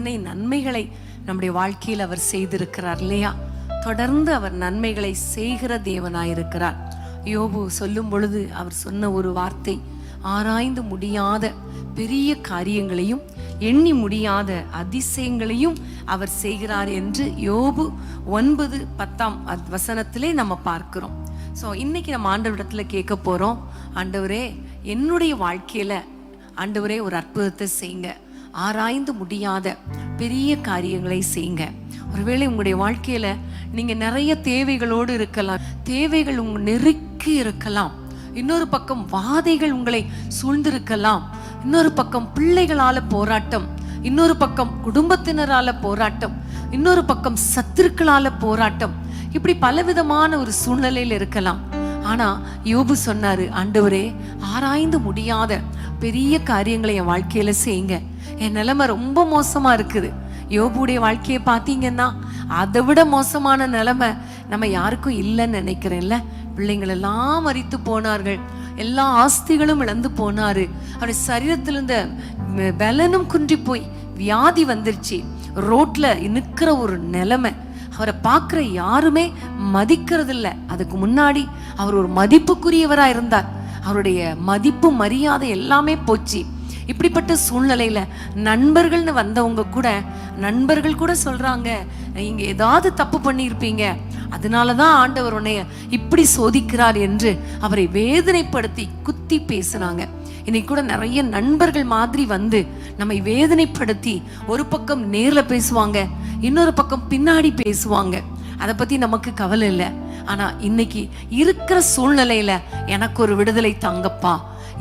எத்தனை நன்மைகளை நம்முடைய வாழ்க்கையில் அவர் செய்திருக்கிறார் இல்லையா? தொடர்ந்து அவர் நன்மைகளை செய்கிற தேவனாயிருக்கிறார். யோபு சொல்லும் பொழுது அவர் சொன்ன ஒரு வார்த்தை ஆராய்ந்து முடியாத பெரிய காரியங்களையும் எண்ணி முடியாத அதிசயங்களையும் அவர் செய்கிறார் என்று யோபு ஒன்பது பத்தாம் வசனத்திலே நம்ம பார்க்கிறோம். ஸோ இன்னைக்கு நம்ம ஆண்டவரிடத்துல கேட்க போறோம் ஆண்டவரே என்னுடைய வாழ்க்கையில ஆண்டவரே ஒரு அற்புதத்தை செய்யுங்க. ஆராய்ந்து முடியாத பெரிய காரியங்களை செய்யுங்க. ஒருவேளை உங்களுடைய வாழ்க்கையில நீங்க நிறைய தேவைகளோடு இருக்கலாம். தேவைகள் உங்க நெருக்கி இருக்கலாம். இன்னொரு பக்கம் வாதைகள் உங்களை சூழ்ந்திருக்கலாம். இன்னொரு பக்கம் பிள்ளைகளால போராட்டம். இன்னொரு பக்கம் குடும்பத்தினரால போராட்டம். இன்னொரு பக்கம் சத்துருக்களால போராட்டம். இப்படி பலவிதமான ஒரு சூழ்நிலையில இருக்கலாம். ஆனா யோபு சொன்னாரு ஆண்டவரே ஆராய்ந்து முடியாத பெரிய காரியங்களை என் வாழ்க்கையில செய்யுங்க. என் நிலைமை ரொம்ப மோசமா இருக்குது. யோபுடைய வாழ்க்கையை பார்த்தீங்கன்னா அதை விட மோசமான நிலைமை நம்ம யாருக்கும் இல்லைன்னு நினைக்கிறேன்ல. பிள்ளைங்கள் எல்லாம் மறித்து போனார்கள். எல்லா ஆஸ்திகளும் இழந்து போனாரு. அவருடைய சரீரத்தில் இருந்த பலனும் குன்றி போய் வியாதி வந்துருச்சு. ரோட்ல நிற்கிற ஒரு நிலைமை. அவரை பார்க்குற யாருமே மதிக்கிறதில்ல. அதுக்கு முன்னாடி அவர் ஒரு மதிப்புக்குரியவராக இருந்தார் அவருடைய மதிப்பு மரியாதை எல்லாமே போச்சு. இப்படிப்பட்ட சூழ்நிலையில நண்பர்கள்னு வந்தவங்க கூட நண்பர்கள் கூட சொல்றாங்க நீங்க ஏதாவது தப்பு பண்ணியிருப்பீங்க. அதனாலதான் ஆண்டவர் உன்னைய இப்படி சோதிக்கிறார் என்று அவரை வேதனைப்படுத்தி குத்தி பேசுனாங்க. இன்னைக்கு கூட நிறைய நண்பர்கள் மாதிரி வந்து நம்மை வேதனைப்படுத்தி ஒரு பக்கம் நேர்ல பேசுவாங்க இன்னொரு பக்கம் பின்னாடி பேசுவாங்க. அதை பத்தி நமக்கு கவலை இல்லை. ஆனா இன்னைக்கு இருக்கிற சூழ்நிலையில எனக்கு ஒரு விடுதலை தாங்கப்பா.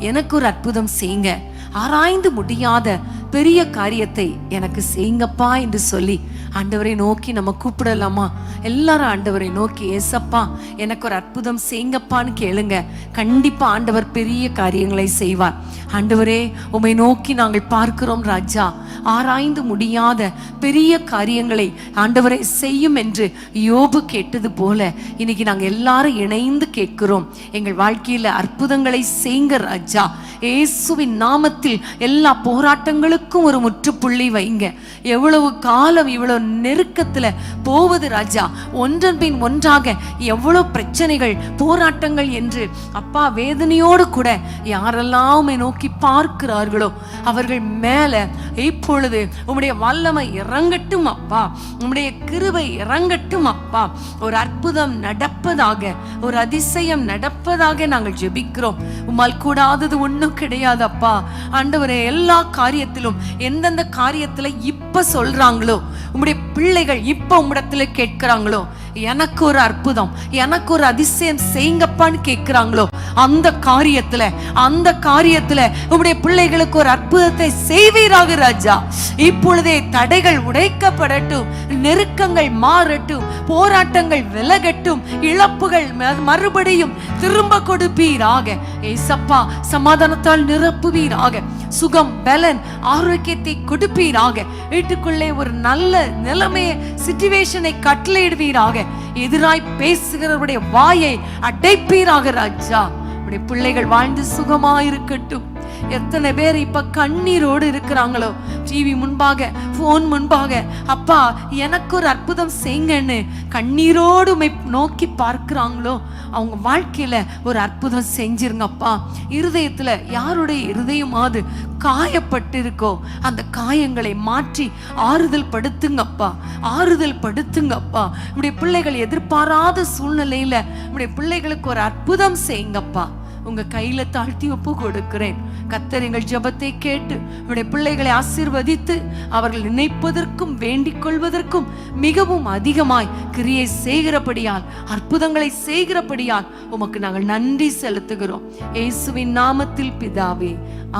எனக்கு ஒரு அற்புதம் செய்யுங்க ஆராய்ந்து முடியாத பெரிய காரியத்தை எனக்கு செய்யுங்கப்பா என்று சொல்லி ஆண்டவரை நோக்கி நம்ம கூப்பிடலாமா? எல்லாரும் ஆண்டவரை நோக்கி ஏசப்பா எனக்கு ஒரு அற்புதம் செய்யுங்கப்பான்னு கேளுங்க. கண்டிப்பா ஆண்டவர் பெரிய காரியங்களை செய்வார். ஆண்டவரே உம்மை நோக்கி நாங்கள் பார்க்கிறோம் ராஜா. ஆராய்ந்து முடியாத பெரிய காரியங்களை ஆண்டவரை செய்யும் என்று யோபு கேட்டது போல இன்னைக்கு நாங்க எல்லாரும் இணைந்து கேட்கிறோம். எங்கள் வாழ்க்கையில அற்புதங்களை செய்யுங்க ராஜா. இயேசுவின் நாமத்தில் எல்லா போராட்டங்களுக்கும் ஒரு முற்றுப்புள்ளி வைங்க. எவ்வளவு காலம் இவ்வளவு நெருக்கத்தில் போவது ராஜா. ஒன்றன் பின் ஒன்றாக எவ்வளோ பிரச்சனைகள் போராட்டங்கள் என்று அப்பா வேதனையோடு கூட யாரெல்லாம் நோக்கி பார்க்கிறார்களோ அவர்கள் மேலே இப்பொழுது உம்முடைய வல்லமை இறங்கட்டும் அப்பா. உம்முடைய கிருபை இறங்கட்டும் அப்பா. ஒரு அற்புதம் நடப்பதாக ஒரு அதிசயம் நடப்பதாக நாங்கள் ஜெபிக்கிறோம். உம்மால் கூடாதது ஒன்றும் கிடையாது அப்பா. ஆண்டவரே எல்லா காரியத்திலும் எந்தெந்த காரியத்தில் இப்போ சொல்றாங்களோ உம்முடைய കൂടി பிள்ளைகள் இப்ப உம்மிடத்துல கேட்கிறாங்களோ? எனக்கு ஒரு அற்புதம் எனக்கு ஒரு அதிசயம் செய்யுங்கப்பான்னு கேட்கிறாங்களோ? அந்த காரியத்துல அந்த காரியத்துல உம்முடைய பிள்ளைகளுக்கு ஒரு அற்புதத்தை செய்வீராக ராஜா. இப்பொழுதே தடைகள் உடைக்கப்படட்டும் நெருக்கங்கள் மாறட்டும் போராட்டங்கள் விலகட்டும் இழப்புகள் ம- மறுபடியும் திரும்ப கொடுப்பீராக. ஏசப்பா சமாதானத்தால் நிரப்புவீராக. சுகம் பலன் ஆரோக்கியத்தை கொடுப்பீராக. வீட்டுக்குள்ளே ஒரு நல்ல எல்லாமே சிச்சுவேஷனை கட்டளையிடுவீராக. எதிராய் பேசுகிறவருடைய வாயை அடைப்பீராக ராஜா. உடைய பிள்ளைகள் வாழ்ந்து சுகமா இருக்கட்டும் எத்தனை பேர் இப்ப கண்ணீரோடு இருக்கிறாங்களோ? டிவி முன்பாக போன் முன்பாக. அப்பா எனக்கு ஒரு அற்புதம் செய்யுங்கன்னு கண்ணீரோடு நோக்கி பார்க்கிறாங்களோ? அவங்க வாழ்க்கையில ஒரு அற்புதம் செஞ்சிருங்கப்பா இருதயத்துல யாருடைய இருதயமாவது காயப்பட்டு இருக்கோ அந்த காயங்களை மாற்றி ஆறுதல் படுத்துங்கப்பா ஆறுதல் படுத்துங்கப்பா இப்படி பிள்ளைகள் எதிர்பாராத சூழ்நிலையில இப்படி பிள்ளைகளுக்கு ஒரு அற்புதம் செய்யுங்கப்பா உங்க கையில தாழ்த்தி ஒப்பு கொடுக்கிறேன். கத்தர் எங்கள் ஜெபத்தை கேட்டு உடைய பிள்ளைகளை ஆசீர்வதித்து அவர்கள் நினைப்பதற்கும் வேண்டிக் கொள்வதற்கும் மிகவும் அதிகமாய் கிரியை செய்கிறபடியால் அற்புதங்களை செய்கிறபடியால் உமக்கு நாங்கள் நன்றி செலுத்துகிறோம். இயேசுவின் நாமத்தில் பிதாவே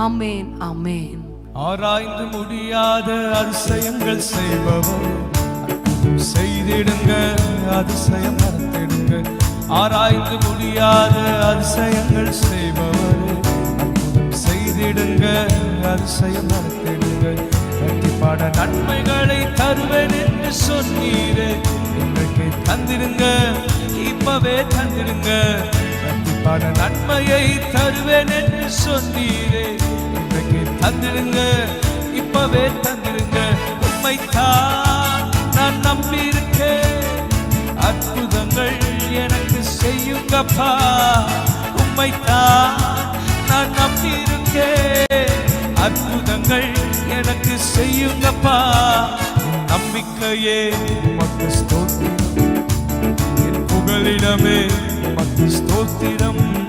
ஆமேன் ஆமேன். ஆராய்ந்து முடியாத அதிசயங்கள் செய்பவர் செய்திடுங்க அதிசயம் நடத்திடுங்க. ஆராய்ந்து முடியாத அதிசயங்கள் செய்பவர். செய்திடுங்க அதிசயம் நடத்திடுங்க. கண்டிப்பான நன்மைகளை தருவேன் என்று சொன்னீரே. இன்றைக்கு தந்திருங்க இப்பவே தந்திருங்க கண்டிப்பான நன்மையை தருவேன் என்று சொன்னீரே. இன்றைக்கு தந்திருங்க இப்பவே தந்திருங்க உண்மைத்தான் அப்பா உம்மைத்தான் நான் நம்பியிருக்கேன். அற்புதங்கள் எனக்கு செய்யுங்கப்பா. நம்பிக்கையே உமக்கு ஸ்தோத்திரம். என் புகலிடமே உமக்கு ஸ்தோத்திரம்.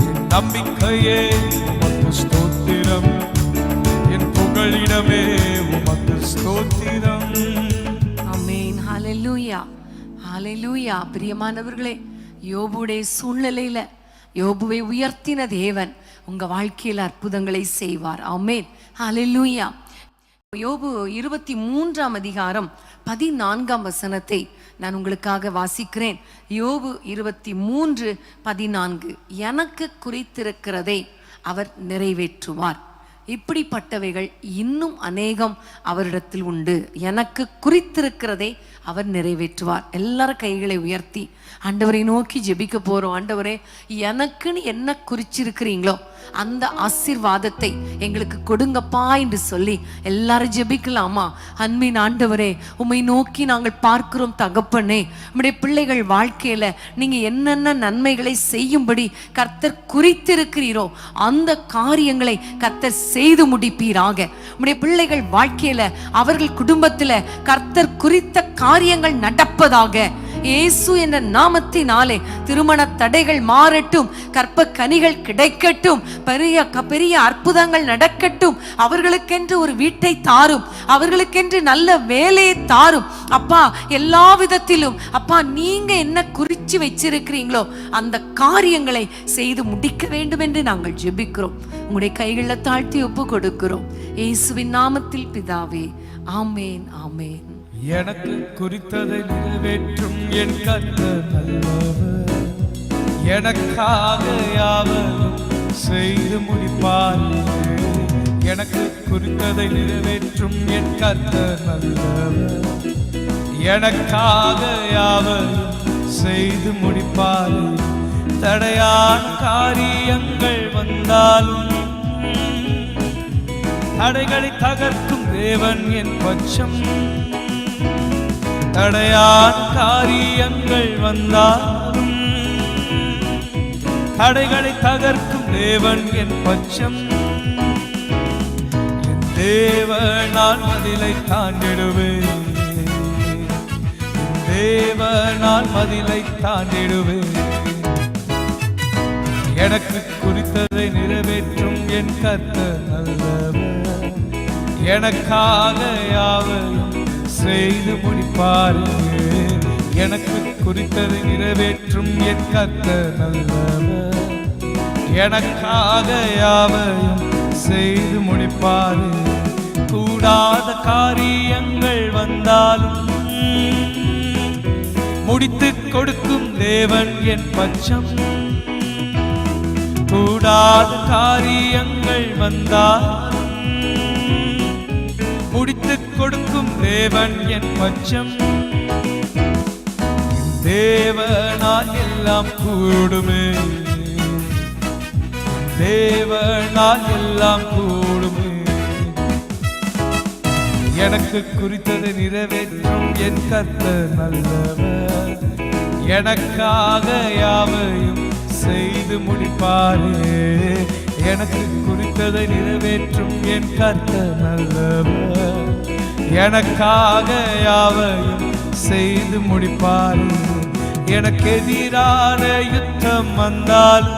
என் நம்பிக்கையே உமக்கு ஸ்தோத்திரம். என் புகழிடமே உமக்கு ஸ்தோத்திரம். அமேன் ஹalleluya. ஹalleluya. பிரியமானவர்களே யோபுடைய சூழ்நிலையில யோபுவை உயர்த்தின தேவன் உங்க வாழ்க்கையில் அற்புதங்களை செய்வார். ஆமென். ஹalleluya யோபு இருபத்தி மூன்றாம் அதிகாரம் பதினான்காம் வசனத்தை நான் உங்களுக்காக வாசிக்கிறேன். யோபு இருபத்தி மூன்று பதினான்கு. எனக்கு குறித்திருக்கிறதை அவர் நிறைவேற்றுவார். இப்படிப்பட்டவைகள் இன்னும் அநேகம் அவரிடத்தில் உண்டு. எனக்கு குறித்திருக்கிறதை அவர் நிறைவேற்றுவார். எல்லாரும் கைகளை உயர்த்தி ஆண்டவரை நோக்கி ஜெபிக்க போறோம். ஆண்டவரே எனக்குன்னு என்ன குறிச்சிருக்கிறீங்களோ அந்த ஆசீர்வாதத்தை எங்களுக்கு கொடுங்கப்பா என்று சொல்லி எல்லாரும் ஜெபிக்கலாமா? அன்பின் ஆண்டவரே உம்மை நோக்கி நாங்கள் பார்க்கிறோம் தகப்பனே. உம்முடைய பிள்ளைகள் வாழ்க்கையில நீங்க என்னென்ன நன்மைகளை செய்யும்படி கர்த்தர் குறித்திருக்கிறீரோ அந்த காரியங்களை கர்த்தர் செய்து முடிப்பீராக. உம்முடைய பிள்ளைகள் வாழ்க்கையில அவர்கள் குடும்பத்துல கர்த்தர் குறித்த காரியங்கள் நடப்பதாக. இயேசு என்ற நாமத்தினாலே திருமண தடைகள் மாறட்டும் கற்ப கனிகள் கிடைக்கட்டும் பெரிய க- பெரிய அற்புதங்கள் நடக்கட்டும் அவர்களுக்கென்று ஒரு வீட்டை தாரும் அவர்களுக்கென்று நல்ல வேலையை தாரும். அப்பா எல்லா விதத்திலும் அப்பா நீங்க என்ன குறிச்சு வச்சிருக்கிறீங்களோ அந்த காரியங்களை செய்து முடிக்க வேண்டும் என்று நாங்கள் ஜெபிக்கிறோம். உங்களுடைய கைகளில் தாழ்த்தி ஒப்பு கொடுக்கிறோம் இயேசுவின் நாமத்தில் பிதாவே ஆமேன் ஆமேன். எனக்கு குறித்ததை நிறைவேற்றும் என் கர்த்தர் நல்லவர். எனக்காக யாவரும் செய்து முடிப்பார் எனக்கு குறித்ததை நிறைவேற்றும் என் கர்த்தர் நல்லவர். எனக்காக யாவரும் செய்து முடிப்பார் தடையான் காரியங்கள் வந்தாலும் தடைகளை தகர்க்கும் தேவன் என் பட்சம். தடையான காரியங்கள் வந்தாலும் தடைகளை தகர்க்கும் தேவன் என் பட்சம். என் தேவனால் மதிலை தாண்டிடுவேன். தேவனால் மதிலை தாண்டிடுவேன். எனக்கு குறித்ததை நிறைவேற்றும் என் கத்த நல்லவர் எனக்காக யாவையும் செய்து முடிப்பாருங்க எனக்கு குறித்தது நிறைவேற்றும் என் கத்த நல்லவர். எனக்காக யாவையும் செய்து முடிப்பாரு கூடாத காரியங்கள் வந்தாலும் முடித்து கொடுக்கும் தேவன் என் பட்சம். கூடாத காரியங்கள் வந்தால் முடித்து கொடுக்கும் தேவன் என் பட்சம். தேவனால் எல்லாம் கூடுமே. தேவனால் எல்லாம் கூடுமே. எனக்கு குறித்ததை நிறைவேற்றும் என் கத்த நல்லவர். எனக்காக யாவையும் செய்து முடிப்பாரே. எனக்கு குறித்ததை நிறைவேற்றும் என் கர்த்தர் நல்லவர் எனக்காக யாவையும் செய்து முடிப்பார். எனக்கு எதிரான யுத்தம் வந்தால்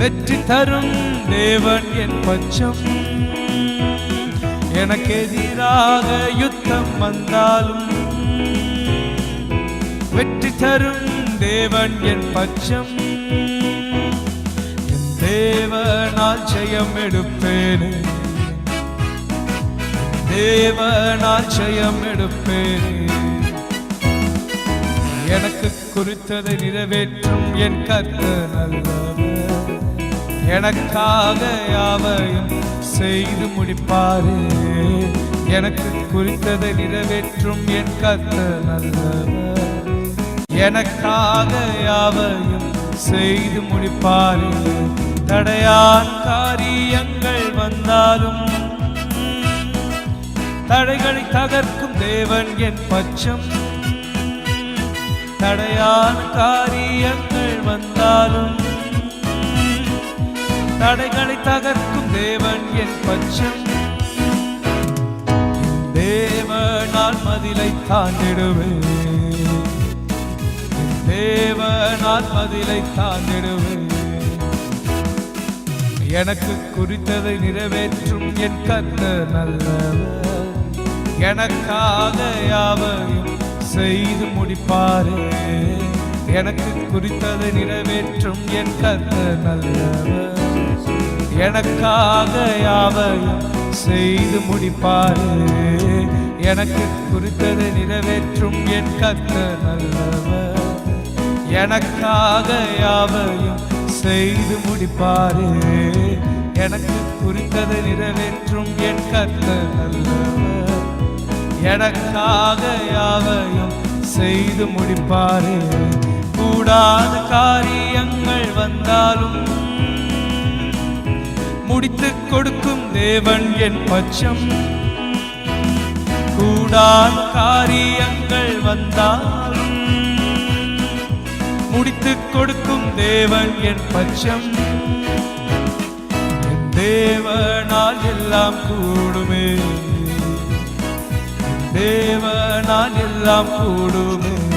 வெற்றி தரும் தேவன் என் பட்சம். எனக்கு எதிராக யுத்தம் வந்தாலும் வெற்றி தரும் தேவன் என் பட்சம். ஜெயம் எடுப்பேனே. தேவனால் ஜெயம் எடுப்பேனே. எனக்கு குறித்ததை நிறைவேற்றும் என் கர்த்தர் நல்லவர் எனக்காக யாவையும் செய்து முடிப்பாரே. எனக்கு குறித்ததை நிறைவேற்றும் என் கர்த்தர் நல்லவர் எனக்காக யாவையும் செய்து முடிப்பாரே. தடையான் காரியங்கள் வந்தாலும் தடைகளை தகர்க்கும் தேவன் என் பட்சம். தடையான காரியங்கள் வந்தாலும் தடைகளை தகர்க்கும் தேவன் என் பட்சம். தேவனால் மதிலை தாண்டிடுவேன். தேவனால் மதிலை தாண்டிடுவேன். எனக்கு குறித்ததை நிறைவேற்றும் என் கர்த்தர் நல்லவர். எனக்காக யாவையும் செய்து முடிப்பாரே. எனக்கு குறித்ததை நிறைவேற்றும் என் கர்த்தர் நல்லவர். எனக்காக யாவையும் செய்து முடிப்பாரே. எனக்கு குறித்ததை நிறைவேற்றும் என் கர்த்தர் நல்லவர். எனக்காக யாவையும் செய்து முடிப்பாரே. எனக்கு குறித்ததை நிறைவேற்றும் என் கத்த நல்லவர் எனக்காக யாவையும் செய்து முடிப்பாரே. கூடாத காரியங்கள் வந்தாலும் முடித்து கொடுக்கும் தேவன் என் பட்சம். கூடாத காரியங்கள் வந்தாலும் முடித்து கொடுக்கும் தேவன் என் பட்சம். என் தேவனால் எல்லாம் கூடுமே. தேவனால் எல்லாம் கூடுமே.